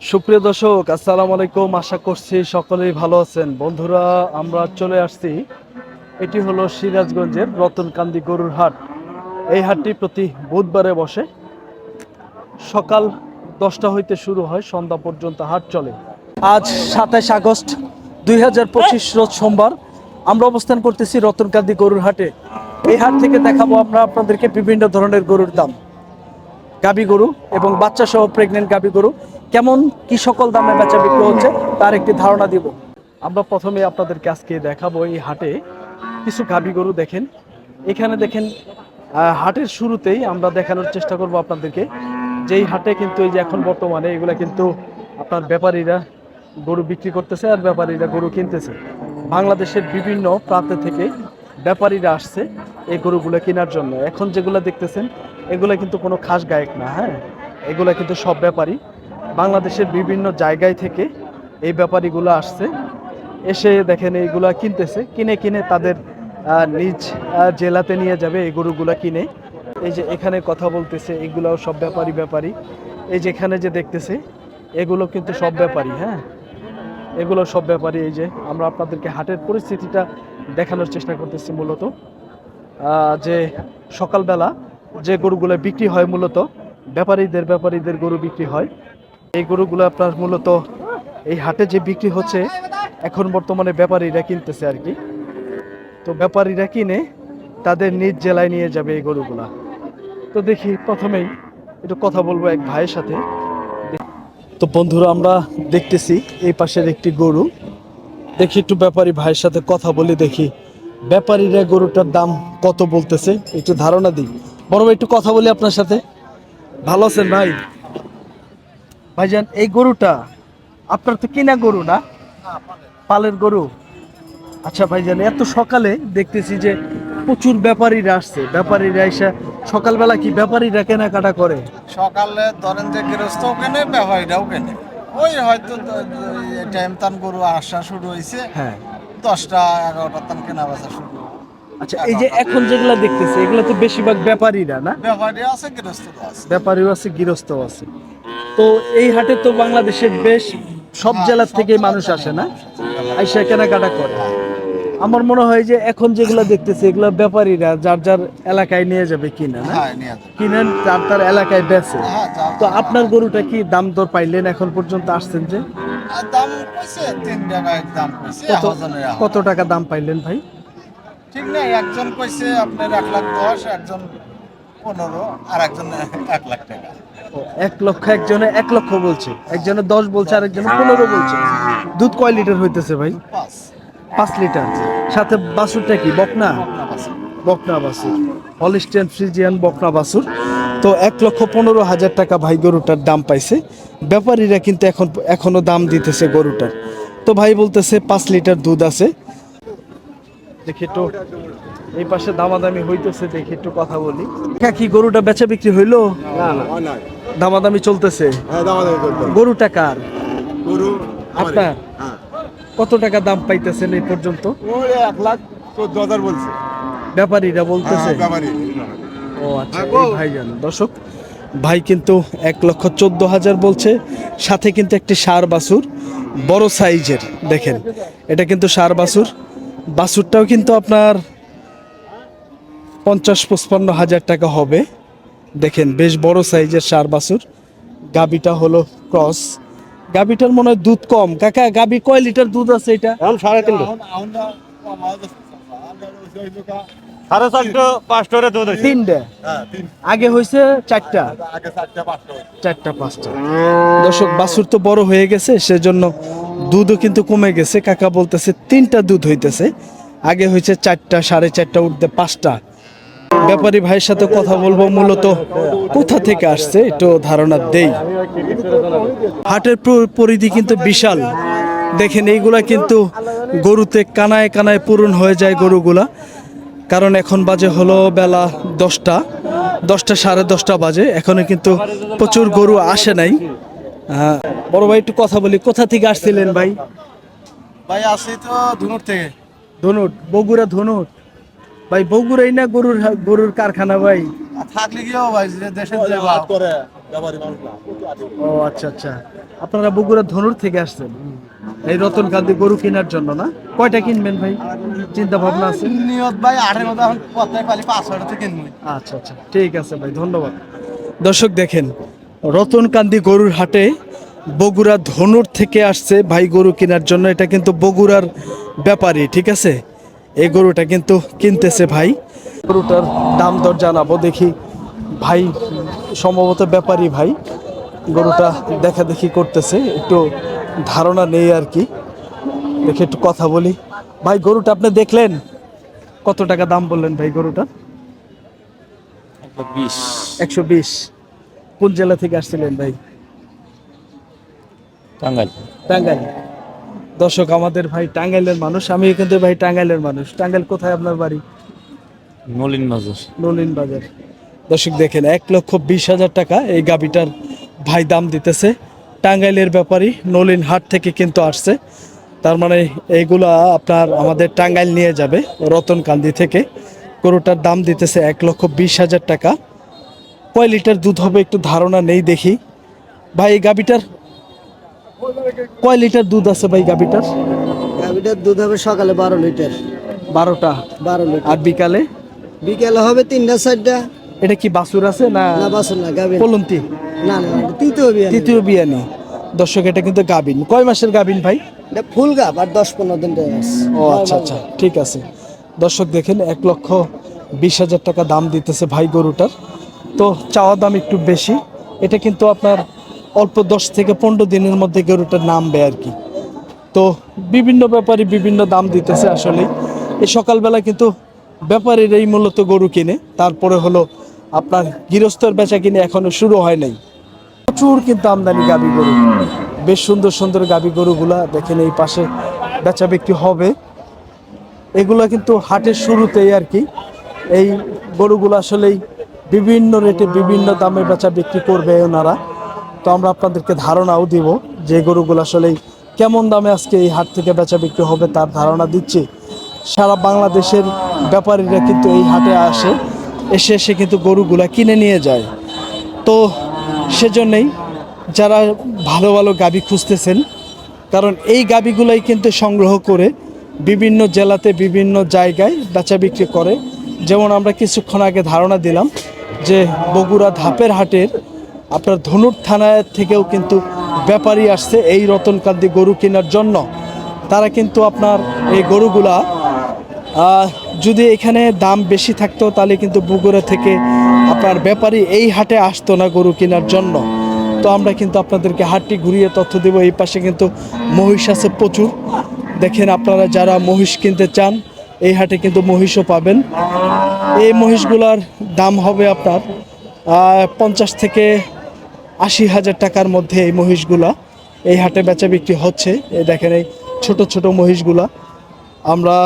সুপ্রিয় দর্শক, আসসালামু আলাইকুম। আশা করছি সকলেই ভালো আছেন। বন্ধুরা, আমরা চলে আসছি। এটি হলো সিরাজগঞ্জের রতনকান্দি গরুর হাট। এই হাটটি প্রতি বুধবারে বসে। সকাল দশটা হইতে শুরু হয়, সন্ধ্যা পর্যন্ত হাট চলে। আজ সাতাশ আগস্ট দুই হাজার পঁচিশ রোজ সোমবার। আমরা অবস্থান করতেছি রতনকান্দি গরুর হাটে। এই হাট থেকে দেখাবো আমরা আপনাদেরকে বিভিন্ন ধরনের গরুর দাম। গাবি গরু এবং বাচ্চা সহ প্রেগনেন্ট গাবি গরু। কেমন, কি সকল দামে বেচা বিক্রি হচ্ছে, তার একটি ধারণা দিব। আমরা প্রথমে আপনাদেরকে আজকে দেখাবো এই হাটে কিছু গাবি গরু দেখেন। এখানে দেখেন হাটের শুরুতেই আমরা দেখানোর চেষ্টা করব আপনাদেরকে যে এই হাটে কিন্তু এই যে এখন বর্তমানে এগুলা কিন্তু আপনার ব্যাপারীরা গরু বিক্রি করতেছে আর ব্যাপারীরা গরু কিনতেছে। বাংলাদেশের বিভিন্ন প্রান্ত থেকে ব্যাপারীরা আসছে এই গরুগুলো কেনার জন্য। এখন যেগুলো দেখতেছেন এগুলো কিন্তু কোনো খাস গায়ক না হ্যাঁ? এগুলো কিন্তু সব ব্যাপারী বাংলাদেশের বিভিন্ন জায়গায় থেকে এই ব্যাপারীগুলো আসছে। এসে দেখেন এইগুলো কিনতেছে, কিনে কিনে তাদের নিজ জেলাতে নিয়ে যাবে এই গরুগুলা কিনে। এই যে এখানে কথা বলতেছে, এগুলাও সব ব্যাপারী ব্যাপারী এই যে এখানে যে দেখতেছে, এগুলো কিন্তু সব ব্যাপারী হ্যাঁ? এগুলো সব ব্যাপারী এই যে আমরা আপনাদেরকে হাটের পরিস্থিতিটা দেখানোর চেষ্টা করতেছি মূলত। যে সকালবেলা যে গরুগুলো বিক্রি হয় মূলত, ব্যাপারীদের ব্যাপারীদের গরু বিক্রি হয়। এই গরুগুলো আপনার মূলত এই হাটে যে বিক্রি হচ্ছে, এখন বর্তমানে ব্যাপারীরা কিনতেছে আর কি। তো ব্যাপারীরা কিনে তাদের নিজ জেলায় নিয়ে যাবে এই গরুগুলা। তো দেখি প্রথমেই একটু কথা বলব এক ভাইয়ের সাথে। তো বন্ধুরা, আমরা দেখতেছি এই পাশের একটি গরু। দেখি একটু ব্যাপারী ভাইয়ের সাথে কথা বলে দেখি। ব্যাপারীরা গরুটার দাম কত বলতেছে? একটু ধারণা দিই। বড় ভাই একটু কথা বলি আপনার সাথে। ভালো আছেন ভাই? ভাইজান এই গরুটা আপনার তো কিনা গরু না? পালের গরু? আচ্ছা ভাইজান এত সকালে দেখতেছি যে প্রচুর ব্যাপারীরা আসছে। ব্যাপারীরা এসে সকালবেলা কি ব্যাপারীরা কেনাকাটা করে? সকালে ধরেন যে গৃহস্থ কেনে ব্যবহারীরাও কেনে ওই হয়তো টাইম তান গরু আসা শুরু হয়েছে হ্যাঁ। দশটা এগারোটা তান কেনা বেচা শুরু আচ্ছা এই যে এখন যেগুলা দেখতেছি এগুলো তো বেশিরভাগ ব্যাপারীরা না? ব্যবহারী আছে গৃহস্থ আছে। ব্যাপারীও আছে গৃহস্থ আছে। তো এই হাটে তো বাংলাদেশের বেশ সব জেলার থেকে মানুষ আসে না? আইসা কেনাকাটা করে। আমার মনে হয় যে এখন যেগুলো দেখতেছি এগুলো ব্যাপারীরা যার যার এলাকায় নিয়ে যাবে কিনা না? হ্যাঁ। কিনেন তার তার এলাকায় বেচে। হ্যাঁ তো আপনার গরুটা কি দাম দর পাইলেন এখন পর্যন্ত আসছেন যে। কত টাকা দাম পাইলেন ভাই? ঠিক নাই একজন কইছে আপনার এক লাখ দশ একজন পনেরো আর একজন এক লাখ টাকা। এক লক্ষ একজনে এক লক্ষ বলছে একজনে দশ বলছে আর একজনে পনেরো বলছে। দুধ কয় লিটার হইতেছে ভাই? পাঁচ। পাঁচ লিটার। সাথে বাছুরটা কি বকনা? না। বকনা বাছুর হলিস্টিয়ান ফ্রিজিয়ান বকনা বাছুর তো এক লক্ষ পনেরো হাজার টাকা ভাই গরুটার দাম পাইছে। ব্যাপারীরা কিন্তু এখন এখনও দাম দিতেছে গরুটার। তো ভাই বলতেছে পাঁচ লিটার দুধ আছে। দেখি একটু এই পাশে দামাদামি হইতেছে দেখি একটু কথা বলি। কা কি গরুটা বেচা বিক্রি হইল? না না। দামাদামি চলতেছে? হ্যাঁ দামাদামি করতে হবে। গরুটা কার? গরু। আপনার? হ্যাঁ। কত টাকা দাম পাইতেছেন এই পর্যন্ত? এক লাখ চোদ্দ হাজার বলছে। ব্যাপারীরা বলতেছে। হ্যাঁ। ও আচ্ছা ভাইজান দর্শক ভাই কিন্তু এক লক্ষ চোদ্দ হাজার বলছে সাথে কিন্তু একটি সার বাছুর বড় সাইজের দেখেন। এটা কিন্তু সার বাছুর। বাছুরটাও কিন্তু আপনার পঞ্চাশ পঁচপান্ন হাজার টাকা হবে। দেখেন বেশ বড় সাইজের সার বাছুর। গাবিটা হলো ক্রস। গাবিটার মনে হয় দুধ কম। কাকা গাবি কয় লিটার দুধ আছে এটা? সাড়ে তিনটে সাড়ে চারটে পাঁচটা দুধ হয়েছে। তিনটে? হ্যাঁ আগে হয়েছে চারটা? চারটা পাঁচটা হয়েছে। চারটা পাঁচটা। দর্শক বাছুর তো বড় হয়ে গেছে সেজন্য দুধও কিন্তু কমে গেছে। কাকা বলতেছে তিনটা দুধ হইতেছে। আগে হয়েছে চারটা সাড়ে চারটা উঠতে পাঁচটা। ব্যাপারী ভাইয়ের সাথে কথা বলব মূলত কোথা থেকে আসছে একটু ধারণা দেই। হাটের পরিধি কিন্তু বিশাল। দেখেন এইগুলা কিন্তু গরুতে কানায় কানায় পূরণ হয়ে যায় গরুগুলা। কারণ এখন বাজে হলো বেলা দশটা দশটা সাড়ে দশটা বাজে এখনও কিন্তু প্রচুর গরু আসে নাই। বড় ভাই একটু কথা বলি কোথা থেকে আসছিলেন ভাই? ভাই আসি তো ধুনুর থেকে। ধনুট বগুড়া ধনুট ভাই বগুড়াই না গরুর গরুর কারখানা ভাই? থাকলে গিয়েও ভাই দেশের করে। ও আচ্ছা আচ্ছা। আপনারা বগুড়া ধনুর থেকে আসছেন? এই রতনকান্দি গরু কেনার জন্য না? কয়টা কিনবেন ভাই? চিন্তা ভাবনা আছে? নিয়ত ভাই আটের মতো এখন পথে পালি পাঁচ ছয়টা থেকে আচ্ছা আচ্ছা। ঠিক আছে ভাই ধন্যবাদ। দর্শক দেখেন রতনকান্দি গরুর হাটে বগুড়া ধনুর থেকে আসছে ভাই গরু কেনার জন্য। এটা কিন্তু বগুড়ার ব্যাপারই ঠিক আছে? এই গরুটা কিন্তু কিনতেছে ভাই। গরুটার দাম দর জানাব দেখি ভাই সম্ভবত ব্যাপারী ভাই গরুটা দেখা দেখি করতেছে একটু ধারণা নেই আর কি। দেখে একটু কথা বলি। ভাই গরুটা আপনি দেখলেন? কত টাকা দাম বললেন ভাই গরুটা? একশো বিশ। কোন জেলা থেকে আসছিলেন ভাই? টাঙ্গাইল। টাঙ্গাইল। দর্শক আমাদের ভাই টাঙ্গাইলের মানুষ আমি কিন্তু ভাই টাঙ্গাইলের মানুষ। টাঙ্গাইল কোথায় আপনার বাড়ি? নলিন বাজার নলিন বাজার দর্শক দেখেন এক লক্ষ বিশ হাজার টাকা এই গাবিটার ভাই দাম দিতেছে। টাঙ্গাইলের ব্যাপারই নলিন হাট থেকে কিন্তু আসছে। তার মানে এইগুলা আপনার আমাদের টাঙ্গাইল নিয়ে যাবে রতনকান্দি থেকে। গরুটার দাম দিতেছে এক লক্ষ বিশ হাজার টাকা। কয় লিটার দুধ হবে একটু ধারণা নেই দেখি। ভাই এই গাবিটার কয় লিটার দুধ আছে ভাই গাবিটার গাভিটার দুধ হবে সকালে বারো লিটার। বারোটা? বারো লিটার। আর বিকালে? বিকেলে হবে তিনটা চারটা। এটা কি বাছুর আছে না না বাসন না গাভীর পলন্তি? না না তৃতীয় বিয়ে তৃতীয় বিয়ানি। দর্শক এটা কিন্তু গাবিন কয় মাসের গাবিন ভাই? এটা ফুল গাব আর দশ পনেরো দিন ও আচ্ছা আচ্ছা ঠিক আছে। দর্শক দেখেন এক লক্ষ বিশ হাজার টাকা দাম দিতেছে ভাই গরুটার। তো চাওয়া দাম একটু বেশি। এটা কিন্তু আপনার অল্প দশ থেকে পনেরো দিনের মধ্যে গরুটার নামবে আর কি। তো বিভিন্ন ব্যাপারী বিভিন্ন দাম দিতেছে আসলে এই সকালবেলা কিন্তু ব্যাপারীরাই মূলত গরু কিনে। তারপরে হলো আপনার গৃহস্থর বেচা কিনে এখনও শুরু হয় নাই। প্রচুর কিন্তু আমদানি গাবি গরু। বেশ সুন্দর সুন্দর গাবি গরুগুলা দেখেন এই পাশে বেচা বিক্রি হবে। এগুলা কিন্তু হাটের শুরুতেই আর কি। এই গরুগুলো আসলেই বিভিন্ন রেটে বিভিন্ন দামে বেচা বিক্রি করবে ওনারা। তো আমরা আপনাদেরকে ধারণাও দিব যে গরুগুলো আসলেই কেমন দামে আজকে এই হাট থেকে বেচা বিক্রি হবে তার ধারণা দিচ্ছি। সারা বাংলাদেশের ব্যাপারীরা কিন্তু এই হাটে আসে। এসে এসে কিন্তু গরুগুলা কিনে নিয়ে যায়। তো সেজন্যই যারা ভালো ভালো গাবি খুঁজতেছেন, কারণ এই গাবিগুলাই কিন্তু সংগ্রহ করে বিভিন্ন জেলাতে বিভিন্ন জায়গায় বেচা বিক্রি করে। যেমন আমরা কিছুক্ষণ আগে ধারণা দিলাম যে বগুড়া ধাপের হাটের আপনার ধনুর থানায় থেকেও কিন্তু ব্যাপারী আসছে এই রতনকান্দি গরু কেনার জন্য। তারা কিন্তু আপনার এই গরুগুলা যদি এখানে দাম বেশি থাকতো, তাহলে কিন্তু বগুড়া থেকে আপনার ব্যাপারী এই হাটে আসতো না গরু কেনার জন্য। তো আমরা কিন্তু আপনাদেরকে হাটটি ঘুরিয়ে তথ্য দেবো। এই পাশে কিন্তু মহিষ আছে প্রচুর। দেখেন আপনারা যারা মহিষ কিনতে চান, এই হাটে কিন্তু মহিষও পাবেন। এই মহিষগুলার দাম হবে আপনার পঞ্চাশ থেকে আশি হাজার টাকার মধ্যে এই মহিষগুলা। এই হাটে বেচা বিক্রি হচ্ছে। এই দেখেন এই ছোট ছোট মহিষগুলা। আমরা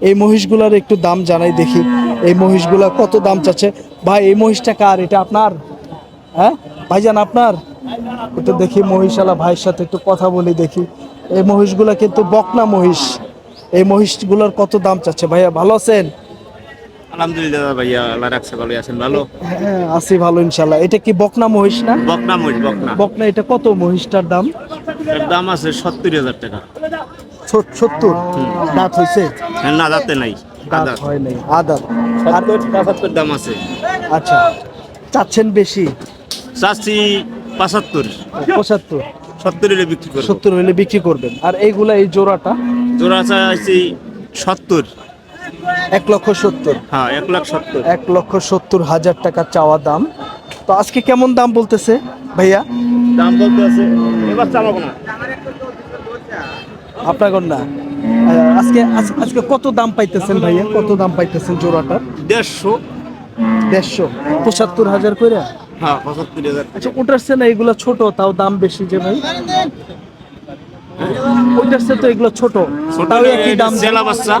এই মহিষগুলার একটু দাম জানাই দেখি। এই মহিষগুলা কত দাম চাচ্ছে? ভাই এই মহিষটা কার? এটা আপনার? হ্যাঁ? ভাইজান আপনার? একটু দেখি মহিষালা ভাইয়ের সাথে একটু কথা বলি দেখি। এই মহিষগুলা কিন্তু বকনা মহিষ। এই মহিষগুলোর কত দাম চাচ্ছে? ভাইয়া ভালো আছেন? আলহামদুলিল্লাহ ভাইয়া আল্লাহ রাখছে ভালো আছেন ভালো? হ্যাঁ আছি ভালো ইনশাল্লাহ এটা কি বকনা মহিষ না? বকনা মহিষ বকনা। বকনা এটা কত মহিষটার দাম? এর দাম আছে সত্তর হাজার টাকা। সত্তর। দাঁত হয়েছে হ্যাঁ, না দাঁতে নাই। দাঁত হয় নাই। আদার। আর পঁচাত্তর দাম আছে। আচ্ছা। চাচ্ছেন বেশি? চাচ্ছি পঁচাত্তর। পঁচাত্তর। সত্তর হলে বিক্রি করব। সত্তর হলে বিক্রি করবেন। আর এইগুলা এই জোড়াটা? জোড়া চাইছি সত্তর। এক লক্ষ সত্তর। হ্যাঁ এক লাখ সত্তর। এক লক্ষ সত্তর হাজার টাকা চাওয়া দাম। তো আজকে কেমন দাম বলতেছে? ভাইয়া? দাম বলতেছে এবার চালাবো না। আপনার না আজকে আজকে কত দাম পাইতেছেন ভাইয়া? কত দাম পাইতেছেন জোড়াটার দেড়শো। দেড়শো? পঁচাত্তর হাজার করে হ্যাঁ পঁচাত্তর হাজার আচ্ছা ওটার সে না এগুলো ছোট তাও দাম বেশি যে ভাই? ওইটার সে তো এগুলো ছোট। তাও একই দাম চেলা বাচ্চা।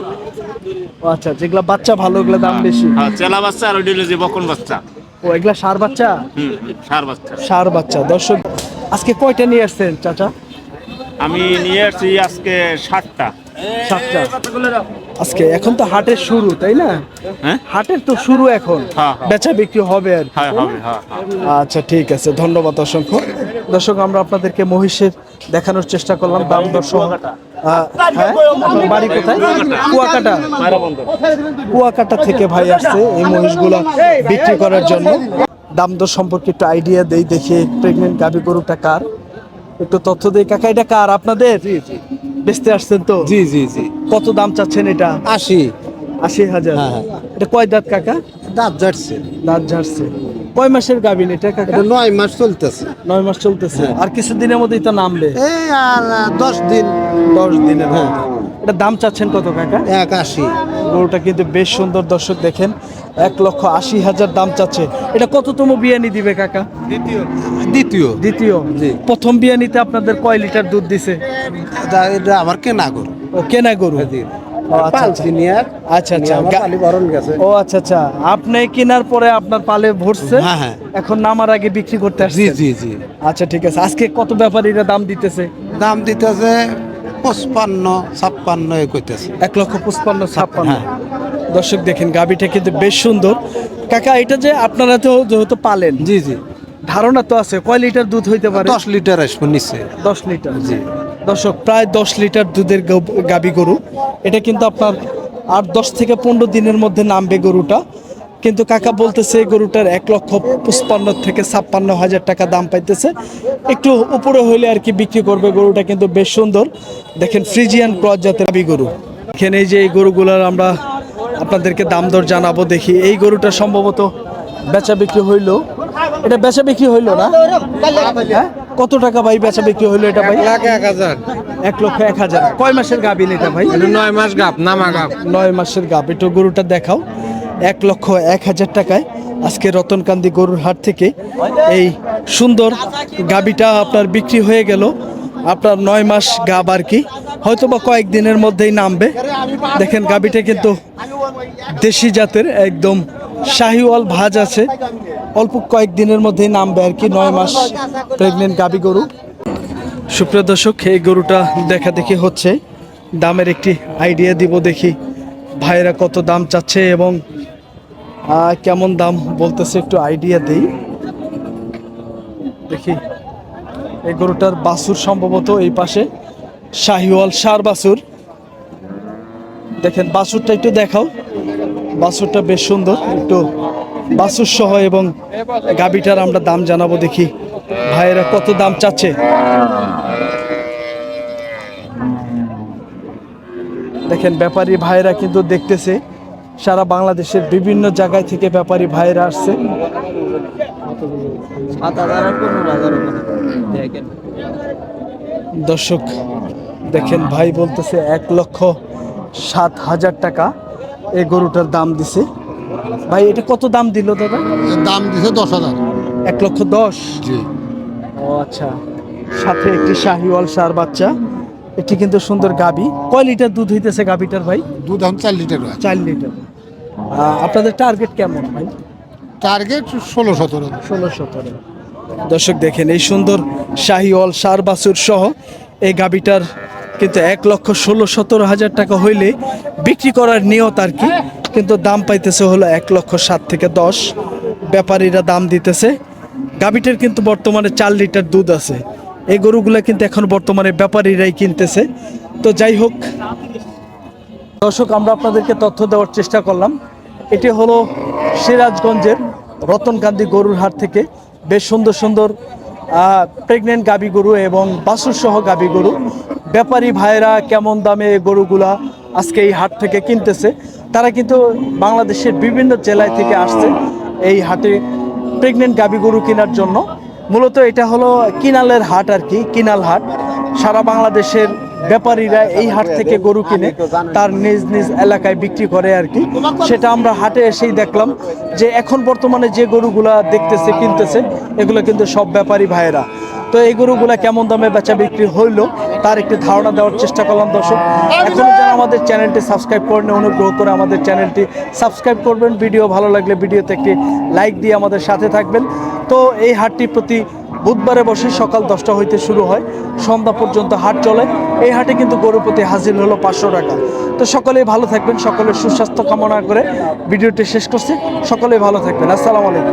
আচ্ছা যেগুলো বাচ্চা ভালো এগুলো দাম বেশি। হ্যাঁ চেলা বাচ্চা আর ওইটা হলো যে বকন বাচ্চা। ও এগুলা সার বাচ্চা? হুম সার বাচ্চা। সার বাচ্চা দর্শক আজকে কয়টা নিয়ে আসছেন চাচা? আমি নিয়ে আসছি আজকে ষাটটা সাতটা। আজকে এখন তো হাটের শুরু তাই না? হ্যাঁ? হাটের তো শুরু এখন। হ্যাঁ, হ্যাঁ। বেচা বিক্রি হবে আর। আচ্ছা ঠিক আছে। ধন্যবাদ অসংখ্য। দর্শক আমরা আপনাদেরকে মহিষের দেখানোর চেষ্টা করলাম দাম দর্শক বাড়ি কোথায়? কুয়াকাটা। কুয়াকাটা থেকে ভাই আসছে এই মহিষগুলো বিক্রি করার জন্য। দাম দর সম্পর্কে একটু আইডিয়া দেই দেখি প্রেগনেন্ট গাভী গরুটা কার। একটু তথ্য দেই। কাকা এটা কার? আপনাদের? বেচতে আসছেন তো? জি জি জি। কত দাম চাচ্ছেন এটা? আশি। আশি হাজার। হ্যাঁ, হ্যাঁ। এটা কয় দাঁত কাকা? দাঁত যাচ্ছে দাঁত ঝাড়ছে। কয় মাসের গাভিন এটা কাকা? এটা নয় মাস চলতেছে। নয় মাস চলতেছে। আর কিছুদিনের মধ্যেই তো নামবে। এই আর দশ দিন। দশ দিনের হ্যাঁ। এটা দাম চাচ্ছেন কত কাকা? এক আশি। গরুটা কিন্তু বেশ সুন্দর দর্শক দেখেন। এক লক্ষ আশি হাজার দাম চাচ্ছে। এটা কততম বিয়ানি দিবে কাকা? দ্বিতীয়। দ্বিতীয়। জি। প্রথম বিয়ানিতে আপনাদের কয় লিটার দুধ দিছে? এটা আমার কেনা গরু। ও কেনা গরু। ও, আচ্ছা, আচ্ছা। আচ্ছা আচ্ছা। ও আচ্ছা আচ্ছা। আপনি কেনার পরে আপনার পালে ভরছে? হ্যাঁ, হ্যাঁ। এখন নামার আগে বিক্রি করতে জি আসছে জি জি। আচ্ছা ঠিক আছে। আজকে কত ব্যাপারীরা দাম দিতেছে? দাম দিতেছে পঁচপান্ন ছাপ্পান্ন এ কইতেছে। এক লক্ষ পঁচপান্ন ছাপ্পান্ন। হ্যাঁ। দর্শক দেখেন গাবিটা কিন্তু বেশ সুন্দর। কাকা এটা যে আপনারা তো যেহেতু পালেন জি জি। ধারণা তো আছে কয় লিটার দুধ হইতে পারে? দশ লিটার আসব নিচে। দশ লিটার। জি। দর্শক প্রায় দশ লিটার দুধের গব- গরু। এটা কিন্তু আপনার আট দশ থেকে পনেরো দিনের মধ্যে নামবে গরুটা। কিন্তু কাকা বলতেছে গরুটার এক লক্ষ পঁচপান্ন থেকে ছাপ্পান্ন হাজার টাকা দাম পাইতেছে। একটু উপরে হইলে আর কি বিক্রি করবে গরুটা কিন্তু বেশ সুন্দর। দেখেন ফ্রিজিয়ান ক্রস জাতের গাবি গরু। এখানে এই যে এই গরুগুলার আমরা আপনাদেরকে দাম দর জানাব দেখি এই গরুটা সম্ভবত বেচা বিক্রি হইল। এটা বেচা বিক্রি হইল না? হ্যাঁ? কত টাকা ভাই বেচা বিক্রি হইল এটা ভাই? লাখ এক হাজার। এক লক্ষ এক হাজার। কয় মাসের গাবিন এটা ভাই? নয় মাস গাপ নামা গাপ নয় মাসের গাব। একটু গরুটা দেখাও। এক লক্ষ এক হাজার টাকায় আজকে রতনকান্দি গরুর হাট থেকে এই সুন্দর গাবিটা আপনার বিক্রি হয়ে গেল। আপনার নয় মাস গাব আর কি। হয়তো বা কয়েকদিনের মধ্যেই নামবে। দেখেন, গাবিটা কিন্তু দেশি জাতের, একদম শাহিওয়াল ভাজ আছে। অল্প কয়েকদিনের মধ্যেই নামবে আর কি, নয় মাস প্রেগনেন্ট গাবি গরু। সুপ্রিয় দর্শক, এই গরুটা দেখা দেখি হচ্ছে। দামের একটি আইডিয়া দিব দেখি ভাইরা কত দাম চাচ্ছে এবং কেমন দাম বলতেছে একটু আইডিয়া দেই। দেখি। এই গরুটার বাছুর সম্ভবত এই পাশে শাহিওয়াল সার বাছুর। দেখেন, বাছুরটা একটু দেখাও। বাছুরটা বেশ সুন্দর, একটু বাসুর সহ এবং গাবিটার আমরা দাম জানাব দেখি, ভাইয়েরা কত দাম চাচ্ছে? দেখেন, ব্যাপারী ভাইরা কিন্তু দেখতেছে, সারা বাংলাদেশের বিভিন্ন জায়গায় থেকে ব্যাপারী ভাইরা আসছে। দর্শক দেখেন ভাই বলতেছে এক লক্ষ সাত হাজার টাকা এই গরুটার দাম দিছে। ভাই এটা কত দাম দিল দাদা? দাম দিছে দশ হাজার। এক লক্ষ দশ? জি। ও আচ্ছা। সাথে একটি শাহিওয়াল সার বাচ্চা এটি কিন্তু সুন্দর গাবি। কয় লিটার দুধ হইতেছে গাবিটার ভাই? দুধ এখন চার লিটার চার লিটার। আপনাদের টার্গেট কেমন ভাই? টার্গেট ষোলো সতেরো। ষোলো সতেরো। দর্শক দেখেন, এই সুন্দর শাহিওয়াল সার বাছুর সহ এই গাবিটার কিন্তু এক লক্ষ ষোলো সতেরো হাজার টাকা হইলে বিক্রি করার নিয়ত আর কি, কিন্তু দাম পাইতেছে হলো এক লক্ষ সাত থেকে দশ। ব্যাপারীরা দাম দিতেছে। গাবিটার কিন্তু বর্তমানে চার লিটার দুধ আছে। এই গরুগুলা কিন্তু এখন বর্তমানে ব্যাপারীরাই কিনতেছে। তো যাই হোক, দর্শক, আমরা আপনাদেরকে তথ্য দেওয়ার চেষ্টা করলাম। এটি হলো সিরাজগঞ্জের রতনকান্দি গরুর হাট থেকে বেশ সুন্দর সুন্দর প্রেগনেন্ট গাবি গরু এবং বাসুর সহ গাবি গরু। ব্যাপারী ভাইরা কেমন দামে গরুগুলা আজকে এই হাট থেকে কিনতেছে? তারা কিন্তু বাংলাদেশের বিভিন্ন জেলায় থেকে আসছে এই হাটে প্রেগনেন্ট গাবি গরু কেনার জন্য। মূলত এটা হলো কিনালের হাট আর কি, কিনাল হাট। সারা বাংলাদেশের ব্যাপারীরা এই হাট থেকে গরু কিনে তার নিজ নিজ এলাকায় বিক্রি করে আর কি। সেটা আমরা হাটে এসেই দেখলাম যে এখন বর্তমানে যে গরুগুলা দেখতেছে, কিনতেছে, এগুলো কিন্তু সব ব্যাপারী ভাইয়েরা। তো এই গরুগুলা কেমন দামে বেচা বিক্রি হইল, তার একটি ধারণা দেওয়ার চেষ্টা করলাম দর্শক। এখনও যারা আমাদের চ্যানেলটি সাবস্ক্রাইব করেন অনুগ্রহ করে আমাদের চ্যানেলটি সাবস্ক্রাইব করবেন। ভিডিও ভালো লাগলে ভিডিওতে একটি লাইক দিয়ে আমাদের সাথে থাকবেন। তো এই হাটটি প্রতি বুধবারে বসে সকাল দশটা হইতে শুরু হয়। সন্ধ্যা পর্যন্ত হাট চলে। এই হাটে কিন্তু গরু প্রতি হাজির হলো পাঁচশো টাকা। তো সকলেই ভালো থাকবেন, সকলের সুস্বাস্থ্য কামনা করে ভিডিওটি শেষ করছি। সকলেই ভালো থাকবেন। আসসালামু আলাইকুম।